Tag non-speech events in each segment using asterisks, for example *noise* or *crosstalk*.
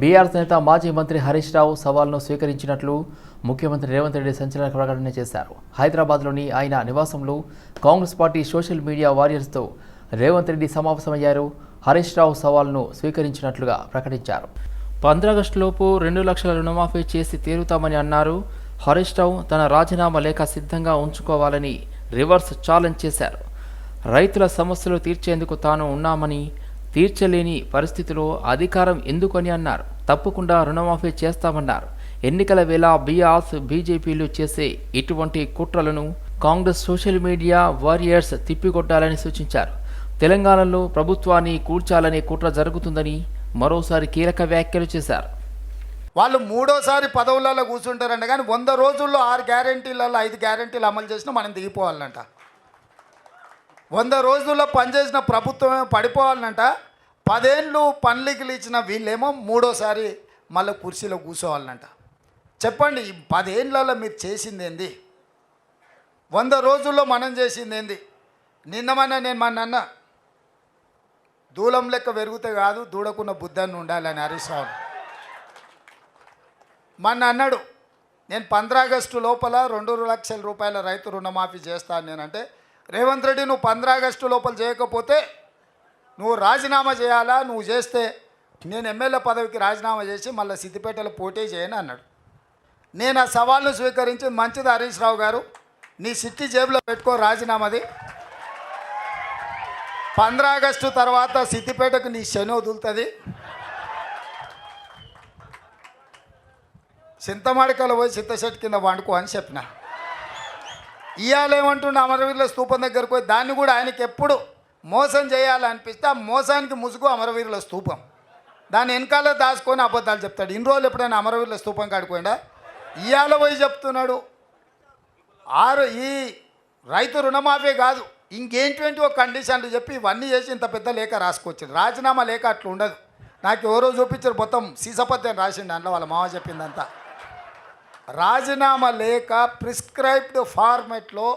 BRS నేత మాజీ మంత్రి హరీష్ రావు సవాల్ను స్వీకరించినట్లు ముఖ్యమంత్రి రేవంత్ రెడ్డి సంచలన ప్రకటన చేశారు. హైదరాబాద్లోని ఆయన నివాసంలో కాంగ్రెస్ పార్టీ సోషల్ మీడియా వారియర్స్తో రేవంత్ రెడ్డి సమావేశమయ్యారు. హరీష్ రావు సవాల్ను స్వీకరించినట్లుగా ప్రకటించారు. పంద్రాగస్టులోపు రెండు లక్షల రుణమాఫీ చేసి తీరుతామని అన్నారు. హరీష్ రావు తన రాజీనామా లేఖ సిద్ధంగా ఉంచుకోవాలని రివర్స్ ఛాలెంజ్ చేశారు. రైతుల సమస్యలు తీర్చేందుకు తాను ఉన్నామని తీర్చలేని పరిస్థితిలో అధికారం ఎందుకని అన్నారు. తప్పకుండా రుణమాఫీ చేస్తామన్నారు. ఎన్నికల వేళ బీఆర్స్ బీజేపీలు చేసే ఇటువంటి కుట్రలను కాంగ్రెస్ సోషల్ మీడియా వారియర్స్ తిప్పికొట్టాలని సూచించారు. తెలంగాణలో ప్రభుత్వాన్ని కూల్చాలనే కుట్ర జరుగుతుందని మరోసారి కీలక వ్యాఖ్యలు చేశారు. వాళ్ళు మూడోసారి పదవులలో కూర్చుంటారంట కానీ వంద రోజుల్లో ఆరు గ్యారంటీలలో ఐదు గ్యారంటీలు అమలు చేసినా మనం దిగిపోవాలంట. వంద రోజుల్లో పనిచేసిన ప్రభుత్వమే పడిపోవాలనంట పదేళ్ళు పనులకి ఇచ్చిన వీళ్ళేమో మూడోసారి మళ్ళీ కుర్చీలో కూర్చోవాలనంట చెప్పండి ఈ పదేళ్ళలో మీరు చేసింది ఏంది వంద రోజుల్లో మనం చేసింది ఏంది నిన్నమన్నా నేను మా నాన్న దూలం లెక్క పెరుగుతే కాదు దూడకున్న బుద్ధాన్ని ఉండాలని హరీష్ రావు. మొన్న అన్నాడు నేను పంద్రాగస్టు లోపల రెండు లక్షల రూపాయల రైతు రుణమాఫీ చేస్తాను నేనంటే రేవంత్ రెడ్డి నువ్వు పంద్రాగస్టు లోపల చేయకపోతే నువ్వు రాజీనామా చేయాలా? నువ్వు చేస్తే నేను ఎమ్మెల్యే పదవికి రాజీనామా చేసి మళ్ళీ సిద్దిపేటలో పోటీ చేయను అన్నాడు. నేను ఆ సవాల్ను స్వీకరించి మంచిది హరీష్ రావు గారు నీ సిట్టి జేబులో పెట్టుకో రాజీనామాది. పంద్రాగస్టు తర్వాత సిద్దిపేటకు నీ శని వదులుతుంది. చింతమాడికలు పోయి చింతశెట్టు కింద వండుకో అని చెప్పిన. ఇవాళ అమరవీరుల స్తూపం దగ్గరకు పోయి దాన్ని కూడా ఆయనకి ఎప్పుడు మోసం చేయాలనిపిస్తే ఆ మోసానికి ముసుగు అమరవీరుల స్తూపం దాన్ని వెనకాల దాచుకొని అబద్ధాలు చెప్తాడు. ఇన్ని రోజులు ఎప్పుడైనా అమరవీరుల స్తూపం కాడుకోండా ఇవాళ పోయి చెప్తున్నాడు. ఆరు ఈ రైతు రుణమాఫీ కాదు. ఇంకేంటి ఒక కండిషన్లు చెప్పి ఇవన్నీ చేసి ఇంత పెద్ద లేఖ రాసుకొచ్చాడు. రాజీనామా లేఖ అట్లా ఉండదు. నాకు ఎవరో చూపించారు మొత్తం సీసపత్యం రాసిండు అందులో వాళ్ళ మామ చెప్పిందంతా. రాజీనామా లేక ప్రిస్క్రైబ్డ్ ఫార్మెట్లో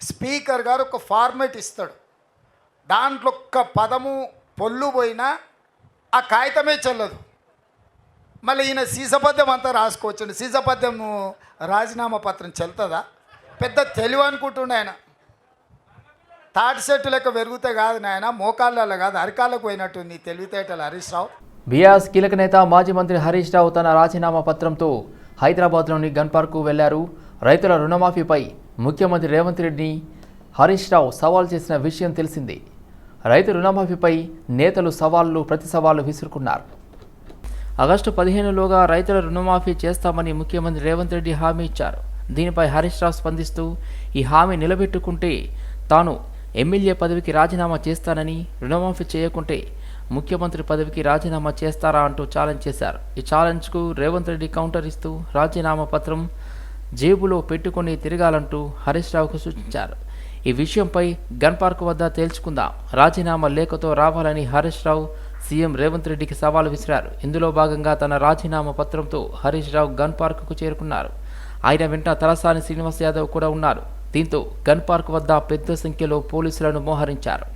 స్పీకర్ గారు ఒక ఫార్మెట్ ఇస్తాడు. దాంట్లో ఒక్క పదము పొల్లు పోయినా ఆ కాగితమే చెల్లదు. మళ్ళీ ఈయన సీసపద్యం అంతా రాసుకోవచ్చండి. సీసపద్యం రాజీనామా పత్రం చెల్తుందా పెద్ద తెలివి అనుకుంటుండే ఆయన. తాటి చెట్టు లెక్క పెరుగుతే కాదు నాయన మోకాళ్ళలో కాదు అరికాళ్ళకు పోయినట్టుంది తెలివితేటలు హరీష్ రావు. బీఆర్ఎస్ కీలక నేత మాజీ మంత్రి హరీష్ రావు తన రాజీనామా పత్రంతో హైదరాబాద్లోని గన్ పార్కు వెళ్ళారు. రైతుల రుణమాఫీపై ముఖ్యమంత్రి రేవంత్ రెడ్డిని హరీష్ రావు సవాల్ చేసిన విషయం తెలిసిందే. రైతు రుణమాఫీపై నేతలు సవాళ్ళు ప్రతి సవాళ్ళు విసురుకున్నారు. ఆగస్టు పదిహేనులోగా రైతుల రుణమాఫీ చేస్తామని ముఖ్యమంత్రి రేవంత్ రెడ్డి హామీ ఇచ్చారు. దీనిపై హరీష్ రావు స్పందిస్తూ ఈ హామీ నిలబెట్టుకుంటే తాను ఎమ్మెల్యే పదవికి రాజీనామా చేస్తానని రుణమాఫీ చేయకుంటే ముఖ్యమంత్రి పదవికి రాజీనామా చేస్తారా అంటూ ఛాలెంజ్ చేశారు. ఈ ఛాలెంజ్కు రేవంత్ రెడ్డి కౌంటర్ ఇస్తూ రాజీనామా పత్రం జేబులో పెట్టుకొని తిరగాలంటూ హరీష్ రావుకు సూచించారు. ఈ విషయంపై గన్ పార్క్ వద్ద తేల్చుకుందాం. రాజీనామా లేఖతో రావాలని హరీష్ రావు సీఎం రేవంత్ రెడ్డికి సవాల్ విసిరారు. ఇందులో భాగంగా తన రాజీనామా పత్రంతో హరీష్ రావు గన్ పార్కుకు చేరుకున్నారు. ఆయన వెంట తలసాని శ్రీనివాస్ యాదవ్ కూడా ఉన్నారు. దీంతో గన్ పార్క్ వద్ద పెద్ద సంఖ్యలో పోలీసులను మోహరించారు.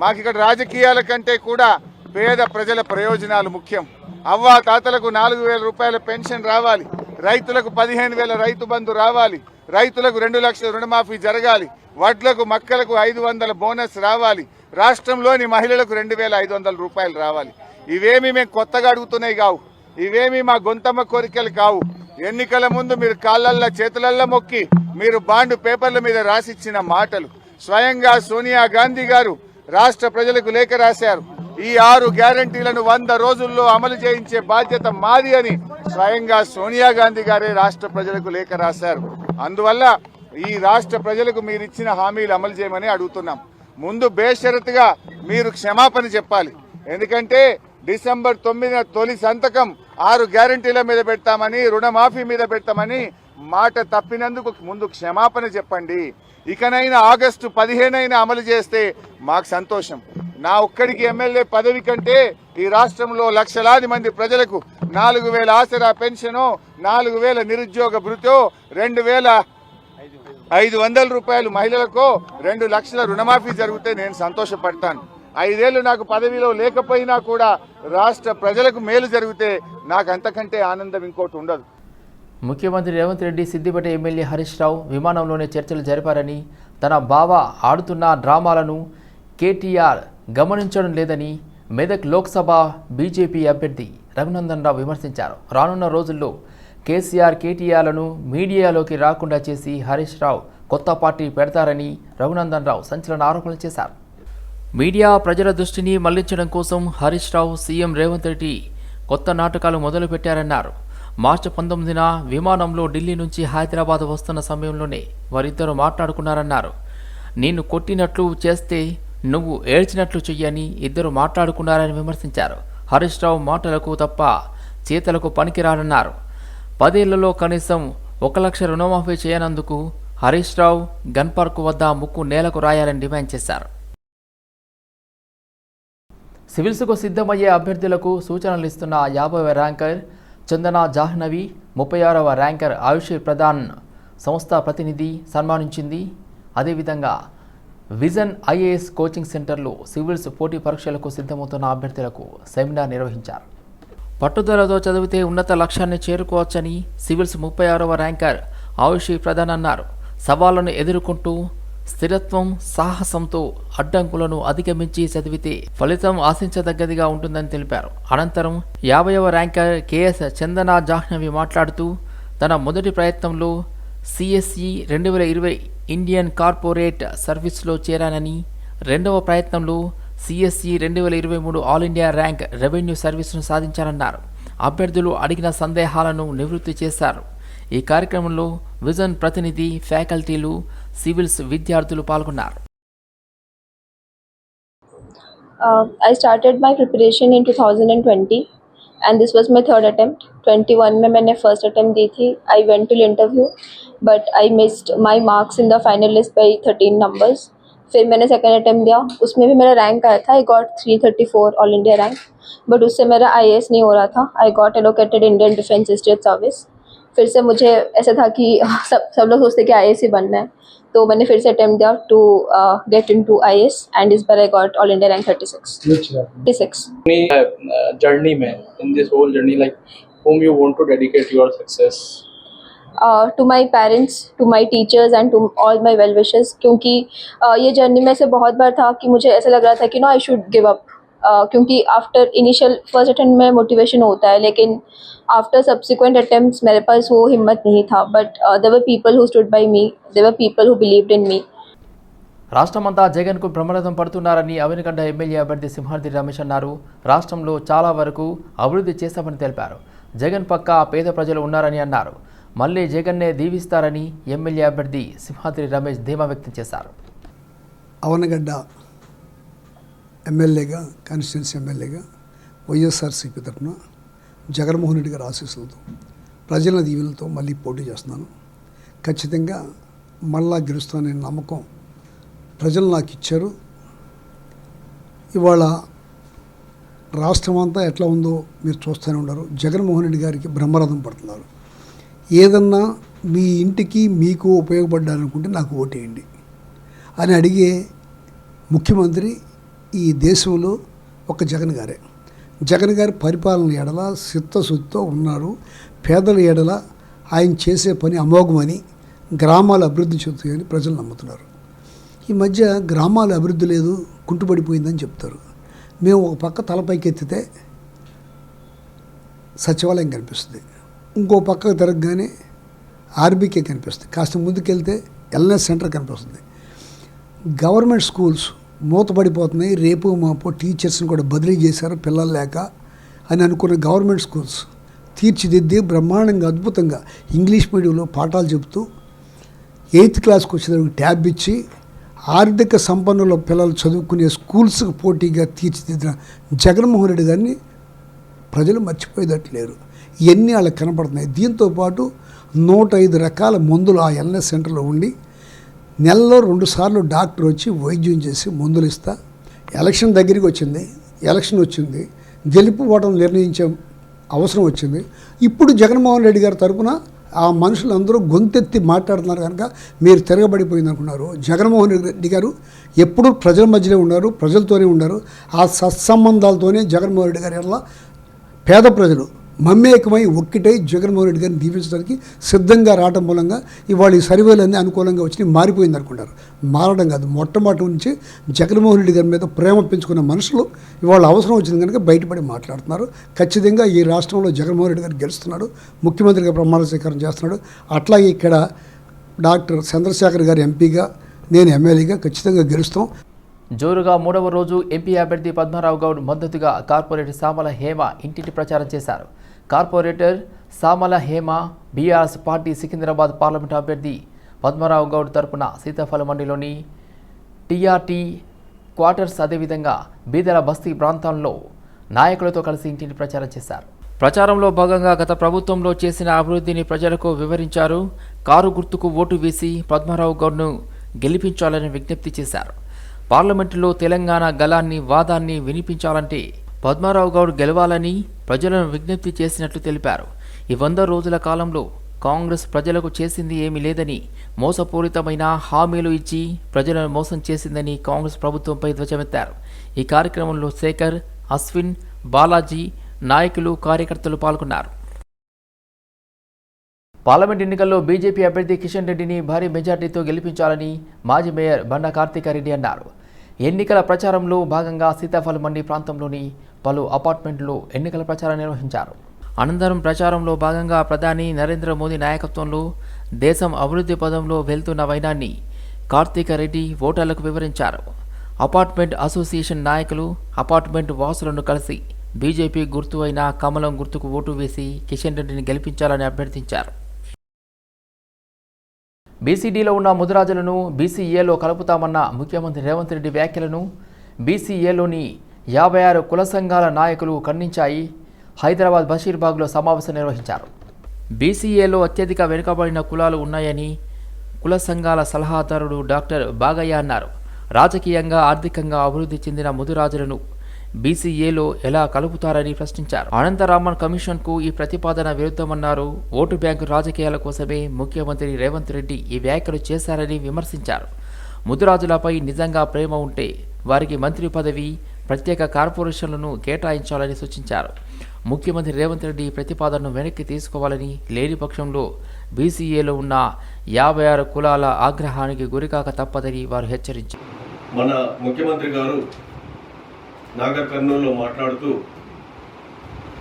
మాకు ఇక్కడ రాజకీయాల కంటే కూడా పేద ప్రజల ప్రయోజనాలు ముఖ్యం. అవ్వ తాతలకు నాలుగు వేల రూపాయల పెన్షన్ రావాలి. రైతులకు పదిహేను వేల రైతు బంధు రావాలి. రైతులకు రెండు లక్షల రుణమాఫీ జరగాలి. వడ్లకు మక్కలకు ఐదు వందల బోనస్ రావాలి. రాష్ట్రంలోని మహిళలకు రెండు వేల ఐదు వందల రూపాయలు రావాలి. ఇవేమి మేము కొత్తగా అడుగుతున్నాయి కావు. ఇవేమి మా గొంతమ్మ కోరికలు కావు. ఎన్నికల ముందు మీరు కాళ్ళల్లో చేతులల్లో మొక్కి మీరు బాండు పేపర్ల మీద రాసిచ్చిన మాటలు. స్వయంగా సోనియా గాంధీ గారు రాష్ట్ర ప్రజలకు లేఖ రాశారు. ఈ ఆరు గ్యారంటీలను వంద రోజుల్లో అమలు చేయించే బాధ్యత మాది అని స్వయంగా సోనియా గాంధీ గారే రాష్ట్ర ప్రజలకు లేఖ రాశారు. అందువల్ల ఈ రాష్ట్ర ప్రజలకు మీరు ఇచ్చిన హామీలు అమలు చేయమని అడుగుతున్నాం. ముందు బేషరతుగా మీరు క్షమాపణ చెప్పాలి. ఎందుకంటే డిసెంబర్ తొమ్మిదిన తొలి సంతకం ఆరు గ్యారంటీల మీద పెడతామని రుణమాఫీ మీద పెడతామని మాట తప్పినందుకు ముందు క్షమాపణ చెప్పండి. ఇకనైనా ఆగస్టు పదిహేనైనా అమలు చేస్తే మాకు సంతోషం. నా ఒక్కడికి ఎమ్మెల్యే పదవి కంటే ఈ రాష్ట్రంలో లక్షలాది మంది ప్రజలకు నాలుగు వేల ఆసరా పెన్షను నాలుగు వేల నిరుద్యోగ భృతో రెండు వేల ఐదు వందల రూపాయలు మహిళలకు రెండు లక్షల రుణమాఫీ జరిగితే నేను సంతోషపడతాను. ఐదేళ్ళు నాకు పదవిలో లేకపోయినా కూడా రాష్ట్ర ప్రజలకు మేలు జరిగితే నాకు అంతకంటే ఆనందం ఇంకోటి ఉండదు. ముఖ్యమంత్రి రేవంత్ రెడ్డి సిద్దిపేట ఎమ్మెల్యే హరీష్ రావు విమానంలోనే చర్చలు జరిపారని తన బావ ఆడుతున్న డ్రామాలను కేటీఆర్ గమనించడం లేదని మెదక్ లోక్సభ బీజేపీ అభ్యర్థి రఘునందన్ రావు విమర్శించారు. రానున్న రోజుల్లో కేసీఆర్ కేటీఆర్లను మీడియాలోకి రాకుండా చేసి హరీష్ రావు కొత్త పార్టీ పెడతారని రఘునందన్ రావు సంచలన ఆరోపణలు చేశారు. మీడియా ప్రజల దృష్టిని మళ్ళించడం కోసం హరీష్ రావు సీఎం రేవంత్ రెడ్డి కొత్త నాటకాలు మొదలుపెట్టారన్నారు. మార్చి పంతొమ్మిదిన విమానంలో ఢిల్లీ నుంచి హైదరాబాద్ వస్తున్న సమయంలోనే వారిద్దరూ మాట్లాడుకున్నారన్నారు. నేను కొట్టినట్లు చేస్తే నువ్వు ఏడ్చినట్లు చెయ్యని ఇద్దరు మాట్లాడుకున్నారని విమర్శించారు. హరీష్ రావు మాటలకు తప్ప చేతలకు పనికిరాడన్నారు పదేళ్ళలో కనీసం ఒక లక్ష రుణమాఫీ చేయనందుకు హరీష్ రావు గన్ పార్కు వద్ద ముక్కు నేలకు రాయాలని డిమాండ్ చేశారు. సివిల్స్కు సిద్ధమయ్యే అభ్యర్థులకు సూచనలు ఇస్తున్న యాభై ర్యాంకర్ చందన జాహ్నవి ముప్పై ఆరవ ర్యాంకర్ ఆయుష్ ప్రధాన్ సంస్థ ప్రతినిధి సన్మానించింది. అదేవిధంగా విజన్ ఐఏఎస్ కోచింగ్ సెంటర్లో సివిల్స్ పోటీ పరీక్షలకు సిద్ధమవుతున్న అభ్యర్థులకు సెమినార్ నిర్వహించారు. పట్టుదలతో చదివితే ఉన్నత లక్ష్యాన్ని చేరుకోవచ్చని సివిల్స్ ముప్పై ఆరవ ర్యాంకర్ ఆయుషి ప్రధాన్ అన్నారు. సవాళ్ళను ఎదుర్కొంటూ స్థిరత్వం సాహసంతో అడ్డంకులను అధిగమించి చదివితే ఫలితం ఆశించదగ్గదిగా ఉంటుందని తెలిపారు. అనంతరం యాభైవ ర్యాంకర్ కెఎస్ చందన జాహ్నవి మాట్లాడుతూ తన మొదటి ప్రయత్నంలో సిఎస్ఈ రెండు వేల ఇరవై ఇండియన్ కార్పొరేట్ సర్వీస్లో చేరానని రెండవ ప్రయత్నంలో సిఎస్ఈ రెండు వేల ఇరవై మూడు ఆల్ ఇండియా ర్యాంక్ రెవెన్యూ సర్వీస్ను సాధించారన్నారు అభ్యర్థులు అడిగిన సందేహాలను నివృత్తి చేశారు. ఈ కార్యక్రమంలో విజన్ ప్రతినిధి ఫ్యాకల్టీలు సివిల్స్ విద్యార్థులు పాల్గొన్నారు Uh, I started my preparation in 2020 and this was my third attempt. 21 में मैंने first attempt दी थी. I went till interview but I missed my marks in the final list by 13 numbers. फिर मैंने second attempt दिया उसमें भी मेरा rank आया था I got 334 all India rank but उससे मेरा आई नहीं हो रहा था I got allocated Indian defence estate service फिर से मुझे ऐसा था कि *laughs* सब सब लोग सोचते कि आई एस ही बनना है। तो मैंने फिर से अटेम्प्ट दिया to get into I S and इस बार I got all India rank thirty six thirty six journey में in this whole journey like home you want to dedicate your success to my parents to my teachers and to all my well wishes क्योंकि uh, ये journey में से बहुत बार था कि मुझे ऐसा लग रहा था कि no I should give up क्योंकि आफ्टर इनिशियल फर्स्ट अटेम्प्ट में मोटिवेशन होता है लेकिन आफ्टर सब्सिक्वेंट अटेम्प्ट्स मेरे पास वो हिम्मत नहीं था but there were people who stood by me there were people who believed in me రాష్ట్రమంతా జగన్కు బ్రహ్మరథం పడుతున్నారని అవినగడ్డ ఎమ్మెల్యే అభ్యర్థి సింహాద్రి రమేష్ అన్నారు రాష్ట్రంలో చాలా వరకు అభివృద్ధి చేశామని తెలిపారు జగన్ పక్క పేద ప్రజలు ఉన్నారని అన్నారు మళ్ళీ జగన్నే దీవిస్తారని ఎమ్మెల్యే అభ్యర్థి సింహాద్రి రమేష్ ధీమా వ్యక్తం చేశారు అవనగడ్డ ఎమ్మెల్యేగా కాన్స్టిట్యున్సీ ఎమ్మెల్యేగా వైఎస్ఆర్సీపీ తరఫున జగన్మోహన్ రెడ్డి గారి ఆశీస్సులతో ప్రజల దీవెనలతో మళ్ళీ పోటీ చేస్తున్నాను. ఖచ్చితంగా మళ్ళా గెలుస్తాననే నమ్మకం ప్రజలు నాకు ఇచ్చారు. ఇవాళ రాష్ట్రం అంతా ఎట్లా ఉందో మీరు చూస్తూనే ఉన్నారు. జగన్మోహన్ రెడ్డి గారికి బ్రహ్మరథం పడుతున్నారు. ఏదన్నా మీ ఇంటికి మీకు ఉపయోగపడ్డారనుకుంటే నాకు ఓటేయండి అని అడిగే ముఖ్యమంత్రి ఈ దేశంలో ఒక జగన్ గారే. జగన్ గారి పరిపాలన ఎడల చిత్తశుద్ధితో ఉన్నారు పేదల ఎడల ఆయన చేసే పని అమోఘమని గ్రామాలు అభివృద్ధి చెందుతాయని ప్రజలు నమ్ముతున్నారు. ఈ మధ్య గ్రామాలు అభివృద్ధి లేదు కుంటుపడిపోయిందని చెప్తారు. మేము ఒక పక్క తలపైకి ఎత్తితే సచివాలయం కనిపిస్తుంది. ఇంకో పక్కకు తిరగగానే ఆర్బీకే కనిపిస్తుంది. కాస్త ముందుకెళ్తే ఎల్ఎస్ సెంటర్ కనిపిస్తుంది. గవర్నమెంట్ స్కూల్స్ మూతపడిపోతున్నాయి. రేపు మాపో టీచర్స్ని కూడా బదిలీ చేశారు పిల్లలు లేక అని అనుకున్న గవర్నమెంట్ స్కూల్స్ తీర్చిదిద్ది బ్రహ్మాండంగా అద్భుతంగా ఇంగ్లీష్ మీడియంలో పాఠాలు చెబుతూ ఎయిత్ క్లాస్కి వచ్చేదానికి ట్యాబ్ ఇచ్చి ఆర్థిక సంపన్నుల పిల్లలు చదువుకునే స్కూల్స్కి పోటీగా తీర్చిదిద్దిన జగన్మోహన్ రెడ్డి గారిని ప్రజలు మర్చిపోయేటట్టు లేరు ఇవన్నీ వాళ్ళకి కనపడుతున్నాయి? దీంతో పాటు నూట ఐదు రకాల మందులు ఆ ఎల్ఎస్ సెంటర్లో ఉండి నెలలో రెండుసార్లు డాక్టర్ వచ్చి వైద్యం చేసి మందులు ఇస్తా. ఎలక్షన్ దగ్గరికి వచ్చింది. ఎలక్షన్ వచ్చింది. గెలుపు ఓటం నిర్ణయించే అవసరం వచ్చింది. ఇప్పుడు జగన్మోహన్ రెడ్డి గారి తరపున ఆ మనుషులందరూ గొంతెత్తి మాట్లాడుతున్నారు కనుక మీరు తిరగబడిపోయింది అనుకున్నారు. జగన్మోహన్ రెడ్డి గారు ఎప్పుడూ ప్రజల మధ్యలో ఉన్నారు ప్రజలతోనే ఉన్నారు. ఆ సత్సంబంధాలతోనే జగన్మోహన్ రెడ్డి గారి వల్ల పేద ప్రజలు మమ్మేకమై ఒక్కటై జగన్మోహన్ రెడ్డి గారిని దీవించడానికి సిద్ధంగా రావడం మూలంగా ఇవాళ ఈ సర్వేలన్నీ అనుకూలంగా వచ్చి మారిపోయింది అనుకుంటారు. మారడం కాదు మొట్టమొదటి నుంచి జగన్మోహన్ రెడ్డి గారి మీద ప్రేమ పెంచుకున్న మనుషులు ఇవాళ అవసరం వచ్చింది కనుక బయటపడి మాట్లాడుతున్నారు. ఖచ్చితంగా ఈ రాష్ట్రంలో జగన్మోహన్ రెడ్డి గారు గెలుస్తున్నాడు ముఖ్యమంత్రిగా ప్రమాణ స్వీకారం చేస్తున్నాడు. అట్లాగే ఇక్కడ డాక్టర్ చంద్రశేఖర్ గారు ఎంపీగా నేను ఎమ్మెల్యేగా ఖచ్చితంగా గెలుస్తాం. జోరుగా మూడవ రోజు ఎంపీ అభ్యర్థి పద్మారావు గౌడ్ మద్దతుగా కార్పొరేటర్ సామల హేమ ఇంటింటి ప్రచారం చేశారు. Corporator Samala Hema BRS party Secunderabad parliament అభ్యర్థి పద్మారావు గౌడ్ తరపున సీతాఫల మండిలోని టీఆర్టీ క్వార్టర్స్ అదేవిధంగా బీదల బస్తీ ప్రాంతాల్లో నాయకులతో కలిసి ఇంటిని ప్రచారం చేశారు. ప్రచారంలో భాగంగా గత ప్రభుత్వంలో చేసిన అభివృద్ధిని ప్రజలకు వివరించారు. కారు గుర్తుకు ఓటు వేసి పద్మారావు గౌడ్ను గెలిపించాలని విజ్ఞప్తి చేశారు. పార్లమెంటులో తెలంగాణ గలాన్ని వాదాన్ని వినిపించాలంటే పద్మారావు గౌడ్ గెలవాలని ప్రజలను విజ్ఞప్తి చేసినట్లు తెలిపారు. ఈ వంద రోజుల కాలంలో కాంగ్రెస్ ప్రజలకు చేసింది ఏమీ లేదని మోసపూరితమైన హామీలు ఇచ్చి ప్రజలను మోసం చేసిందని కాంగ్రెస్ ప్రభుత్వంపై ధ్వజమెత్తారు. ఈ కార్యక్రమంలో శేఖర్ అశ్విన్ బాలాజీ నాయకులు కార్యకర్తలు పాల్గొన్నారు. పార్లమెంట్ ఎన్నికల్లో బీజేపీ అభ్యర్థి కిషన్ రెడ్డిని భారీ మెజార్టీతో గెలిపించాలని మాజీ మేయర్ బండా కార్తీకారెడ్డి అన్నారు. ఎన్నికల ప్రచారంలో భాగంగా సీతాఫలం మండి ప్రాంతంలోని పలు అపార్ట్మెంట్లు ఎన్నికల ప్రచారం నిర్వహించారు. అనంతరం ప్రచారంలో భాగంగా ప్రధాని నరేంద్ర మోదీ నాయకత్వంలో దేశం అభివృద్ధి పదంలో వెళ్తున్న వైనాన్ని కార్తీకారెడ్డి ఓటర్లకు వివరించారు. అపార్ట్మెంట్ అసోసియేషన్ నాయకులు అపార్ట్మెంట్ వాసులను కలిసి బీజేపీ గుర్తు అయిన కమలం గుర్తుకు ఓటు వేసి కిషన్ రెడ్డిని గెలిపించాలని అభ్యర్థించారు. బీసీడీలో ఉన్న ముదిరాజులను బీసీఏలో కలుపుతామన్న ముఖ్యమంత్రి రేవంత్ రెడ్డి వ్యాఖ్యలను బీసీఏలోని యాభై ఆరు కుల సంఘాల నాయకులు ఖండించాయి. హైదరాబాద్ బషీర్బాగ్లో సమావేశం నిర్వహించారు. బీసీఏలో అత్యధిక వెనుకబడిన కులాలు ఉన్నాయని కుల సంఘాల సలహాదారుడు డాక్టర్ బాగయ్య అన్నారు. రాజకీయంగా ఆర్థికంగా అభివృద్ధి చెందిన ముదురాజులను బీసీఏలో ఎలా కలుపుతారని ప్రశ్నించారు. అనంతరామన్ కమిషన్కు ఈ ప్రతిపాదన విరుద్ధమన్నారు. ఓటు బ్యాంకు రాజకీయాల కోసమే ముఖ్యమంత్రి రేవంత్ రెడ్డి ఈ వ్యాఖ్యలు చేశారని విమర్శించారు. ముదురాజులపై నిజంగా ప్రేమ ఉంటే వారికి మంత్రి పదవి ప్రత్యేక కార్పొరేషన్లను కేటాయించాలని సూచించారు. ముఖ్యమంత్రి రేవంత్ రెడ్డి ఈ ప్రతిపాదనను వెనక్కి తీసుకోవాలని లేని పక్షంలో బీసీఏలో ఉన్న యాభై ఆరు కులాల ఆగ్రహానికి గురికాక తప్పదని వారు హెచ్చరించారు. మన ముఖ్యమంత్రి గారు నాగర్ కర్నూలులో మాట్లాడుతూ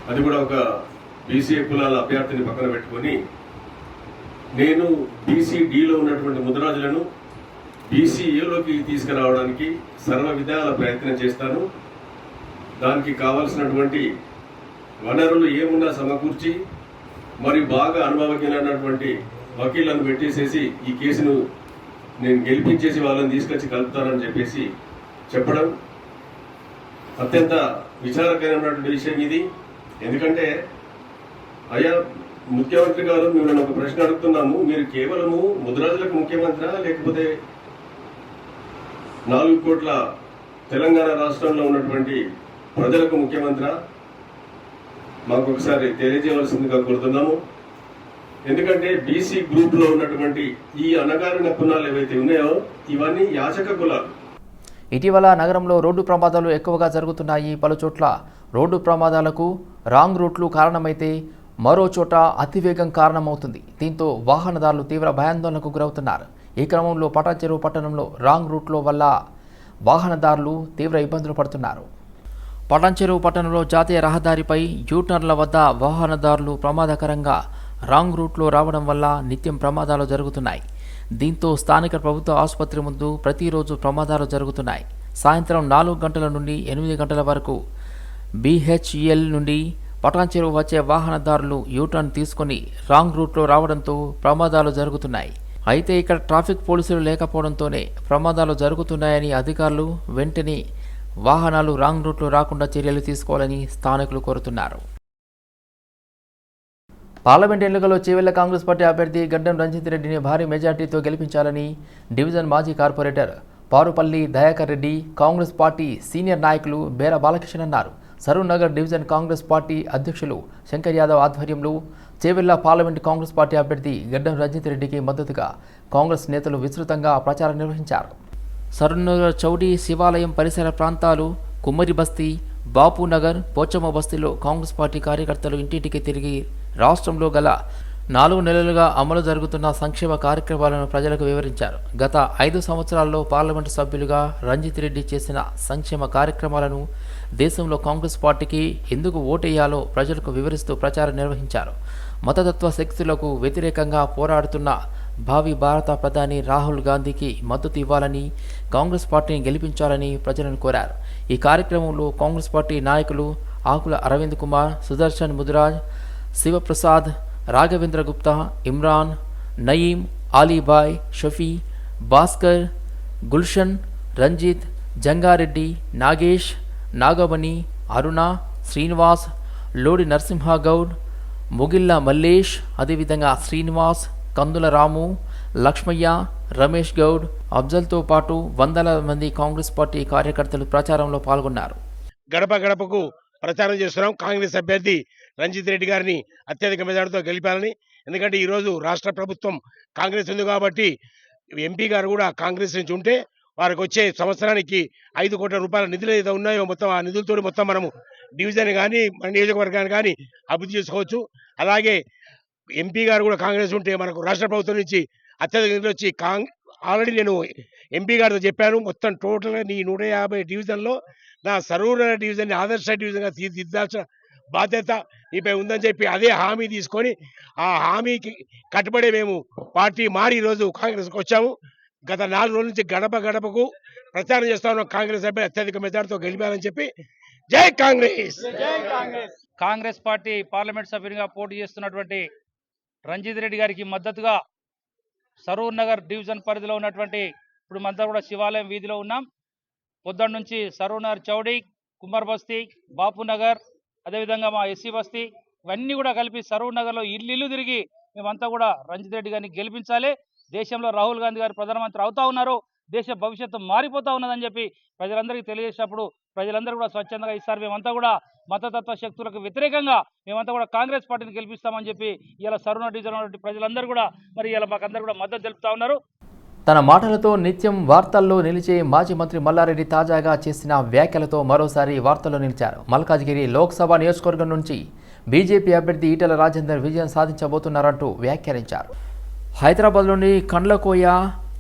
అది కూడా ఒక బీసీఏ కులాల అభ్యర్థిని పక్కన పెట్టుకొని నేను బీసీడీలో ఉన్నటువంటి ముద్రాజులను బీసీఏలోకి తీసుకురావడానికి సర్వ విధాల ప్రయత్నం చేస్తాను. దానికి కావలసినటువంటి వనరులు ఏమున్నా సమకూర్చి మరి బాగా అనుభవజ్ఞులైనటువంటి వకీళ్ళను పెట్టేసేసి ఈ కేసును నేను గెలిపించేసి వాళ్ళని తీసుకొచ్చి కలుపుతానని చెప్పేసి చెప్పడం అత్యంత విచారకరమైనటువంటి విషయం ఇది. ఎందుకంటే అయ్యా ముఖ్యమంత్రి గారు మేము ఒక ప్రశ్న అడుగుతున్నాము. మీరు కేవలము ముద్రాజులకు ముఖ్యమంత్రి లేకపోతే నాలుగు కోట్ల తెలంగాణ రాష్ట్రంలో ఉన్నటువంటి ప్రజలకు ముఖ్యమంత్రి మాకు ఒకసారి తెలియజేయవలసిందిగా కోరుతున్నాము. ఎందుకంటే బీసీ గ్రూప్లో ఉన్నటువంటి ఈ అనగారిన కులాలు ఏవైతే ఉన్నాయో ఇవన్నీ యాచక కులాలు. ఇటీవల నగరంలో రోడ్డు ప్రమాదాలు ఎక్కువగా జరుగుతున్నాయి. పలు చోట్ల రోడ్డు ప్రమాదాలకు రాంగ్ రూట్లు కారణమైతే మరో చోట అతివేగం కారణమవుతుంది. దీంతో వాహనదారులు తీవ్ర భయాందోళనకు గురవుతున్నారు. ఈ క్రమంలో పటాచెరువు పట్టణంలో రాంగ్ రూట్లో వల్ల వాహనదారులు తీవ్ర ఇబ్బందులు పడుతున్నారు. పటాన్చెరువు పట్టణంలో జాతీయ రహదారిపై యూటర్న్ల వద్ద వాహనదారులు ప్రమాదకరంగా రాంగ్ రూట్లో రావడం వల్ల నిత్యం ప్రమాదాలు జరుగుతున్నాయి. దీంతో స్థానిక ప్రభుత్వ ఆసుపత్రి ముందు ప్రతిరోజు ప్రమాదాలు జరుగుతున్నాయి. సాయంత్రం నాలుగు గంటల నుండి ఎనిమిది గంటల వరకు బీహెచ్ఈఎల్ నుండి పటాన్చెరువు వచ్చే వాహనదారులు యూటర్న్ తీసుకొని రాంగ్ రూట్లో రావడంతో ప్రమాదాలు జరుగుతున్నాయి. అయితే ఇక్కడ ట్రాఫిక్ పోలీసులు లేకపోవడంతోనే ప్రమాదాలు జరుగుతున్నాయని అధికారులు వెంటనే వాహనాలు రాంగ్ రూట్లో రాకుండా చర్యలు తీసుకోవాలని స్థానికులు కోరుతున్నారు. పార్లమెంట్ ఎన్నికల్లో చేవెళ్ళ కాంగ్రెస్ పార్టీ అభ్యర్థి గడ్డం రంజిత్ రెడ్డిని భారీ మెజార్టీతో గెలిపించాలని డివిజన్ మాజీ corporator Parupalli Dayakar Reddy Congress party senior నాయకులు బేర బాలకృష్ణ అన్నారు. Saroornagar division Congress party అధ్యక్షులు శంకర్ యాదవ్ ఆధ్వర్యంలో చేవెళ్ళ పార్లమెంటు కాంగ్రెస్ పార్టీ అభ్యర్థి గడ్డం రంజిత్ రెడ్డికి మద్దతుగా కాంగ్రెస్ నేతలు విస్తృతంగా ప్రచారం నిర్వహించారు. సరూర్నగర్ చౌడీ శివాలయం పరిసర ప్రాంతాలు కుమ్మరి బస్తీ బాపు నగర్ పోచమ్మ బస్తీలో కాంగ్రెస్ పార్టీ కార్యకర్తలు ఇంటింటికి తిరిగి రాష్ట్రంలో గల నాలుగు నెలలుగా అమలు జరుగుతున్న సంక్షేమ కార్యక్రమాలను ప్రజలకు వివరించారు. గత ఐదు సంవత్సరాల్లో పార్లమెంటు సభ్యులుగా రంజిత్ రెడ్డి చేసిన సంక్షేమ కార్యక్రమాలను దేశంలో కాంగ్రెస్ పార్టీకి ఎందుకు ఓటేయాలో ప్రజలకు వివరిస్తూ ప్రచారం నిర్వహించారు. మతతత్వ శక్తులకు వ్యతిరేకంగా పోరాడుతున్న భావి భారత ప్రధాని రాహుల్ గాంధీకి మద్దతు ఇవ్వాలని కాంగ్రెస్ పార్టీని గెలిపించాలని ప్రజలను కోరారు. ఈ కార్యక్రమంలో కాంగ్రెస్ పార్టీ నాయకులు ఆకుల అరవింద్ కుమార్ సుదర్శన్ ముదిరాజ్ శివప్రసాద్ రాఘవేంద్ర గుప్తా ఇమ్రాన్ నయీం ఆలీబాయ్ షఫీ భాస్కర్ గుల్షన్ రంజిత్ జంగారెడ్డి నాగేష్ నాగమణి అరుణ శ్రీనివాస్ లోడి నరసింహగౌడ్ ముగిళ్ళ మల్లేష్ అదేవిధంగా శ్రీనివాస్ కందుల రాము లక్ష్మయ్య రమేష్ గౌడ్ అఫ్జల్తో పాటు వందల మంది కాంగ్రెస్ పార్టీ కార్యకర్తలు ప్రచారంలో పాల్గొన్నారు గడప గడపకు ప్రచారం చేస్తున్నాం కాంగ్రెస్ అభ్యర్థి రంజిత్ రెడ్డి గారిని అత్యధిక మెజార్టీతో గెలిపాలని. ఎందుకంటే ఈరోజు రాష్ట్ర ప్రభుత్వం కాంగ్రెస్ ఉంది కాబట్టి ఎంపీ గారు కూడా కాంగ్రెస్ నుంచి ఉంటే వారికి వచ్చే సంవత్సరానికి ఐదు కోట్ల రూపాయల నిధులు ఏదో ఉన్నాయో మొత్తం ఆ నిధులతో మొత్తం మనము డివిజన్ కానీ మన నియోజకవర్గాన్ని కానీ అభివృద్ధి చేసుకోవచ్చు. అలాగే ఎంపీ గారు కూడా కాంగ్రెస్ ఉంటే మనకు రాష్ట్ర ప్రభుత్వం నుంచి అత్యధిక నిధులు వచ్చి కాంగ్ ఆల్రెడీ నేను ఎంపీ గారితో చెప్పాను. మొత్తం టోటల్గా నీ నూట యాభై డివిజన్లో నా సరూర డివిజన్ని ఆదర్శ డివిజన్గా తీర్చిదిద్దాల్సిన బాధ్యత నీపై ఉందని చెప్పి అదే హామీ తీసుకొని ఆ హామీకి కట్టుబడి మేము పార్టీ మారి ఈరోజు కాంగ్రెస్కి వచ్చాము. గత నాలుగు రోజుల నుంచి గడప గడపకు ప్రచారం చేస్తా కాంగ్రెస్ సభ్యులు అత్యధిక మెజార్టీతో గెలిపారని చెప్పి జై కాంగ్రెస్! కాంగ్రెస్ పార్టీ పార్లమెంట్ సభ్యునిగా పోటీ చేస్తున్నటువంటి రంజిత్ రెడ్డి గారికి మద్దతుగా సరూర్ నగర్ డివిజన్ పరిధిలో ఉన్నటువంటి ఇప్పుడు మనతో కూడా శివాలయం వీధిలో ఉన్నాం. పొద్దున్న నుంచి సరూర్ నగర్ చౌడీ కుమార్ బస్తీ బాపు నగర్ అదేవిధంగా మా ఎస్సీ బస్తీ ఇవన్నీ కూడా కలిపి సరూర్ నగర్లో ఇల్లు ఇల్లు తిరిగి మేమంతా కూడా రంజిత్ రెడ్డి గారిని గెలిపించాలి. దేశంలో రాహుల్ గాంధీ గారు ప్రధానమంత్రి అవుతా ఉన్నారు. దేశ భవిష్యత్తు మారిపోతా ఉన్నదని చెప్పి ప్రజలందరికీ తెలియజేసినప్పుడు ప్రజలందరూ కూడా స్వచ్ఛందంగా ఇస్తారు మేమంతా కూడా మతతత్వ శక్తులకు వ్యతిరేకంగా మేమంతా కూడా కాంగ్రెస్ పార్టీని గెలిపిస్తామని చెప్పి ఇలా సరుణ డిజనటువంటి ప్రజలందరూ కూడా మరి ఇలా మాకందరూ కూడా మద్దతు తెలుపుతా ఉన్నారు. తన మాటలతో నిత్యం వార్తల్లో నిలిచే మాజీ మంత్రి మల్లారెడ్డి తాజాగా చేసిన వ్యాఖ్యలతో మరోసారి వార్తల్లో నిలిచారు. మల్కాజ్గిరి లోక్సభ నియోజకవర్గం నుంచి బీజేపీ అభ్యర్థి ఈటల రాజేందర్ విజయం సాధించబోతున్నారంటూ వ్యాఖ్యానించారు. హైదరాబాద్లోని కండ్లకోయ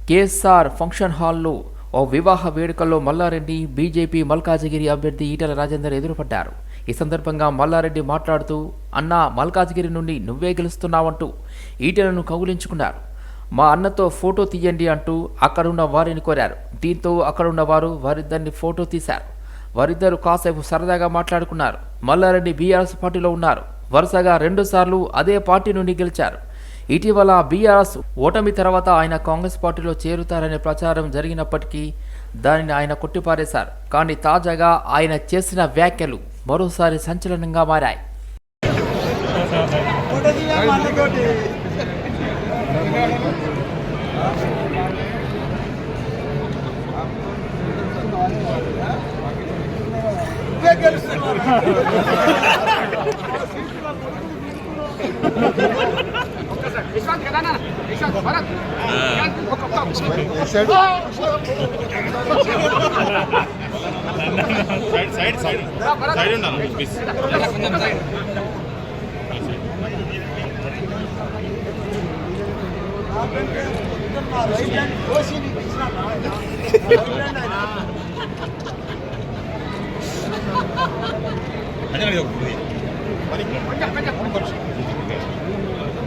కేఎస్ఆర్ ఫంక్షన్ హాల్లో ఓ వివాహ వేడుకల్లో మల్లారెడ్డి బీజేపీ మల్కాజిగిరి అభ్యర్థి ఈటల రాజేందర్ ఎదురుపడ్డారు. ఈ సందర్భంగా మల్లారెడ్డి మాట్లాడుతూ అన్నా మల్కాజిగిరి నుండి నువ్వే గెలుస్తున్నావంటూ ఈటలను కౌగులించుకున్నారు. మా అన్నతో ఫోటో తీయండి అంటూ అక్కడున్న వారిని కోరారు. దీంతో అక్కడున్న వారు వారిద్దరిని ఫోటో తీశారు. వారిద్దరు కాసేపు సరదాగా మాట్లాడుకున్నారు. మల్లారెడ్డి బీఆర్ఎస్ పార్టీలో ఉన్నారు. వరుసగా రెండుసార్లు అదే పార్టీ నుండి గెలిచారు. ఇటీవల బీఆర్ఎస్ ఓటమి తర్వాత ఆయన కాంగ్రెస్ పార్టీలో చేరుతారనే ప్రచారం జరిగినప్పటికీ దానిని ఆయన కొట్టిపారేశారు. కానీ తాజాగా ఆయన చేసిన వ్యాఖ్యలు మరోసారి సంచలనంగా మారాయి. *laughs* *laughs* సైడ్ సైడ్ సైడ్ ఉన్నాను మిస్ కొంచెం సైడ్ రైట్ హ్యాండ్ కోసి నీకు ఇచ్చిన రైట్ హ్యాండ్ అయినా అదే మరి కొంచెం కొంచెం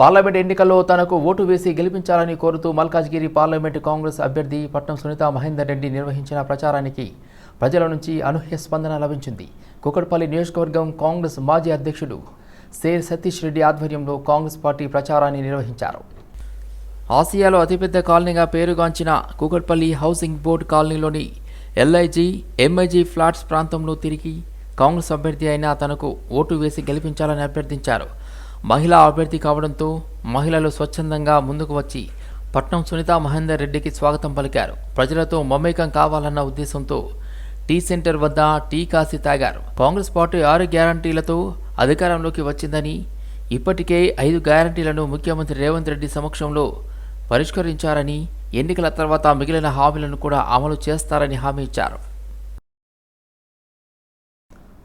పార్లమెంట్ ఎన్నికల్లో తనకు ఓటు వేసి గెలిపించాలని కోరుతూ మల్కాజ్గిరి పార్లమెంటు కాంగ్రెస్ అభ్యర్థి పట్నం సునీత మహేందర్ రెడ్డి నిర్వహించిన ప్రచారానికి ప్రజల నుంచి అనూహ్య స్పందన లభించింది. కుకట్పల్లి నియోజకవర్గం కాంగ్రెస్ మాజీ అధ్యక్షుడు సేర్ సతీష్ రెడ్డి ఆధ్వర్యంలో కాంగ్రెస్ పార్టీ ప్రచారాన్ని నిర్వహించారు. ఆసియాలో అతిపెద్ద కాలనీగా పేరుగాంచిన కూకట్పల్లి హౌసింగ్ బోర్డు కాలనీలోని ఎల్ఐజీ ఎంఐజీ ఫ్లాట్స్ ప్రాంతంలో తిరిగి కాంగ్రెస్ అభ్యర్థి అయిన తనకు ఓటు వేసి గెలిపించాలని అభ్యర్థించారు. మహిళా అభ్యర్థి కావడంతో మహిళలు స్వచ్ఛందంగా ముందుకు వచ్చి పట్నం సునీత మహేందర్ రెడ్డికి స్వాగతం పలికారు. ప్రజలతో మమేకం కావాలన్న ఉద్దేశంతో టీ సెంటర్ వద్ద టీ కాసి తాగారు. కాంగ్రెస్ పార్టీ ఆరు గ్యారంటీలతో అధికారంలోకి వచ్చిందని ఇప్పటికే ఐదు గ్యారంటీలను ముఖ్యమంత్రి రేవంత్ రెడ్డి సమక్షంలో పరిష్కరించారని ఎన్నికల తర్వాత మిగిలిన హామీలను కూడా అమలు చేస్తారని హామీ ఇచ్చారు.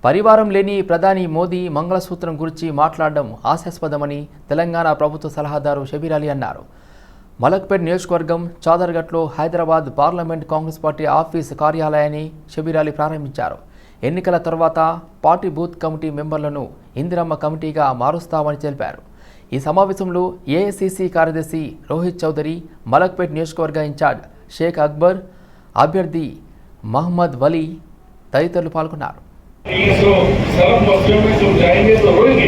పరివారం లేని ప్రధాని మోదీ మంగళసూత్రం గురించి మాట్లాడడం హాస్యాస్పదమని తెలంగాణ ప్రభుత్వ సలహాదారు షబీర్ అలీ అన్నారు. మలక్పేట్ నియోజకవర్గం చాదర్ఘట్లో Hyderabad parliament Congress party office కార్యాలయాన్ని షబీర్ అలీ ప్రారంభించారు. ఎన్నికల తర్వాత పార్టీ బూత్ కమిటీ మెంబర్లను ఇందిరమ్మ కమిటీగా మారుస్తామని తెలిపారు. ఈ సమావేశంలో ఏఐసిసి కార్యదర్శి రోహిత్ చౌదరి మలక్పేట్ నియోజకవర్గ ఇన్ఛార్జ్ షేక్ అక్బర్ అభ్యర్థి మహమ్మద్ వలీ తదితరులు పాల్గొన్నారు तीन सौ सरब बस्तियों में तुम जाएंगे तो रोएंगे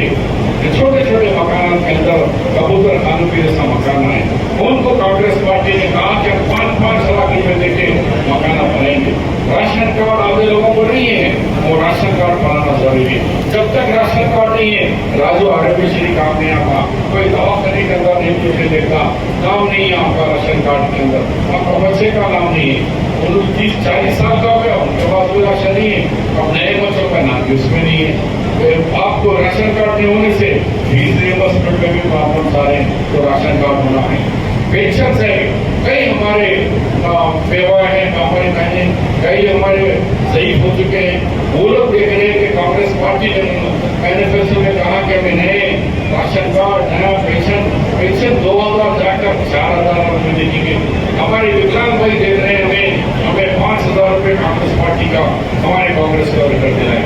कि छोटे छोटे मकान के अंदर कबूतर खानों के जैसा मकान है उनको कांग्रेस पार्टी ने कहा कि हम पाँच देके मकान बनाएँगे राशन कार्ड आधे लोगों को नहीं है वो राशन कार्ड बनाना ज़रूरी है जब तक राशन कार्ड नहीं है राजू आर्टिफिशियली काम नहीं आता कोई दवा करने के अंदर नहीं पूछने देता नाम नहीं है आपका राशन कार्ड के अंदर आपका बच्चे का नाम नहीं है उनको तीस चालीस साल का हो गया उनके पास कोई राशन नहीं है अब नए बच्चों का नाम भी उसमें नहीं है आपको राशन कार्ड नहीं होने से फ़ीस रियम्बर्समेंट में भी प्रॉब्लम आ रहे हैं तो राशन कार्ड होना है पेंशन से कई हमारे सेवा है, हमारी बहनें कई हमारे सही हो चुके हैं। वो लोग देख रहे हैं कि कांग्रेस पार्टी ने मैनिफेस्टो में कहा कि हमें नए राशन कार्ड नया पेंशन पेंशन दो हज़ार जाकर चार हज़ार रुपये देंगे हमारे विकलांग भाई देख रहे हैं, हमें हमें पाँच हज़ार रुपये कांग्रेस पार्टी का, हमारे कांग्रेस का कर दिलाएँगे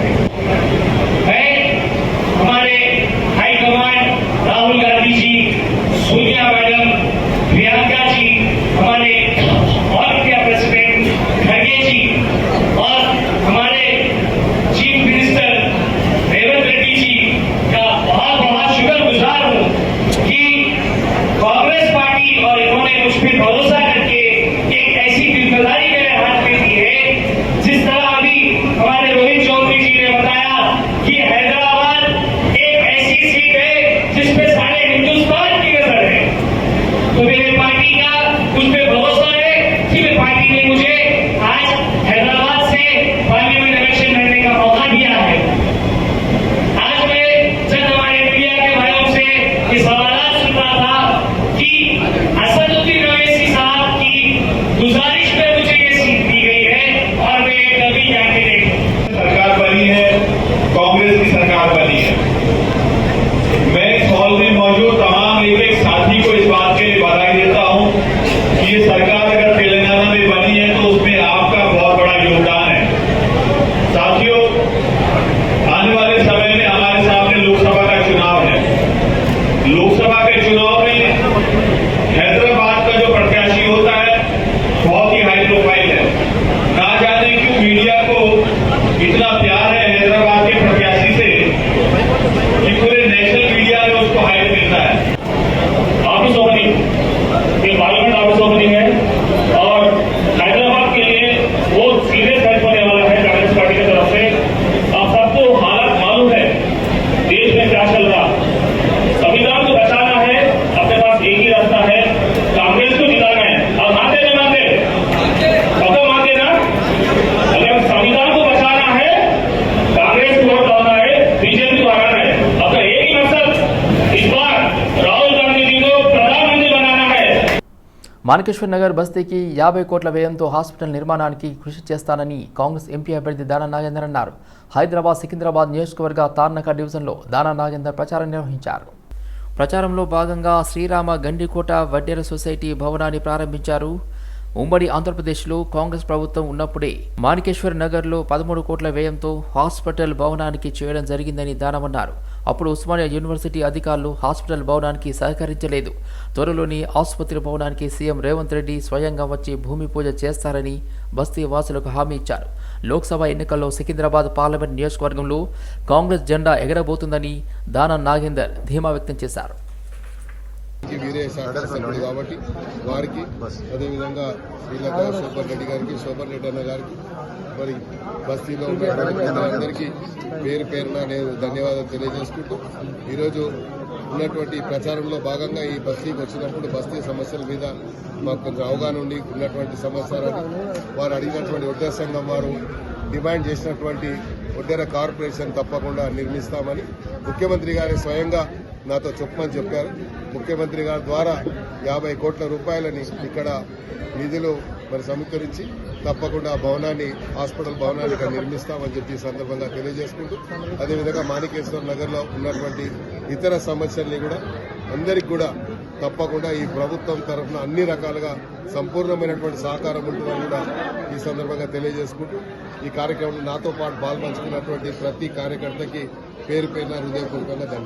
మాణికేశ్వర్ నగర్ బస్తీకి యాభై కోట్ల వ్యయంతో హాస్పిటల్ నిర్మాణానికి కృషి చేస్తానని కాంగ్రెస్ ఎంపీ అభ్యర్థి దానా నాగేందర్ అన్నారు. హైదరాబాద్ సికింద్రాబాద్ నియోజకవర్గ తార్నక డివిజన్లో దానా నాగేందర్ ప్రచారం నిర్వహించారు. ప్రచారంలో భాగంగా శ్రీరామ గండికోట వడ్డేర సొసైటీ భవనాన్ని ప్రారంభించారు. ఉమ్మడి ఆంధ్రప్రదేశ్లో కాంగ్రెస్ ప్రభుత్వం ఉన్నప్పుడే మాణికేశ్వర్ నగర్లో పదమూడు కోట్ల వ్యయంతో హాస్పిటల్ భవనానికి చేయడం జరిగిందని దానమన్నారు. అప్పుడు ఉస్మానియా యూనివర్సిటీ అధికారులు హాస్పిటల్ భవనానికి సహకరించలేదు. త్వరలోని ఆసుపత్రి భవనానికి సీఎం రేవంత్ రెడ్డి స్వయంగా వచ్చి భూమి పూజ చేస్తారని బస్తీ వాసులకు హామీ ఇచ్చారు. లోక్సభ ఎన్నికల్లో సికింద్రాబాద్ పార్లమెంట్ నియోజకవర్గంలో కాంగ్రెస్ జెండా ఎగరబోతుందని దానం నాగేందర్ ధీమా వ్యక్తం చేశారు. వీరే సహకార సభ్యుడు కాబట్టి వారికి అదేవిధంగా శ్రీలంక సూపర్ రెడ్డి గారికి సూపర్ రెడ్డి అన్న గారికి మరి బస్తీలో ఉన్నటువంటి అందరికీ పేరు పేరున నేను ధన్యవాదాలు తెలియజేసుకుంటూ ఈరోజు ఉన్నటువంటి ప్రచారంలో భాగంగా ఈ బస్తీకి వచ్చినప్పుడు బస్తీ సమస్యల మీద మాకు కొంచెం అవగాహన ఉండి ఉన్నటువంటి సమాచారాన్ని వారు అడిగినటువంటి ఉద్యోగ సంఘం వారు డిమాండ్ చేసినటువంటి ఒడ్డెర కార్పొరేషన్ తప్పకుండా నిర్మిస్తామని ముఖ్యమంత్రి గారి స్వయంగా నాతో చెప్పమని చెప్పారు. ముఖ్యమంత్రి గారి ద్వారా యాభై కోట్ల రూపాయలని ఇక్కడ నిధులు మరి సమీకరించి తప్పకుండా ఆ భవనాన్ని హాస్పిటల్ భవనాన్ని ఇక్కడ నిర్మిస్తామని చెప్పి ఈ సందర్భంగా తెలియజేసుకుంటూ అదేవిధంగా మాణికేశ్వర నగర్లో ఉన్నటువంటి ఇతర సమస్యల్ని కూడా అందరికి కూడా తప్పకుండా ఈ ప్రభుత్వం తరఫున అన్ని రకాలుగా సంపూర్ణమైనటువంటి సహకారం ఉంటుందని కూడా ఈ సందర్భంగా తెలియజేసుకుంటూ ఈ కార్యక్రమంలో నాతో పాటు పాల్పంచుకున్నటువంటి ప్రతి కార్యకర్తకి పేరు పేరున హృదయపూర్వకంగా ధన్యవాదాలు.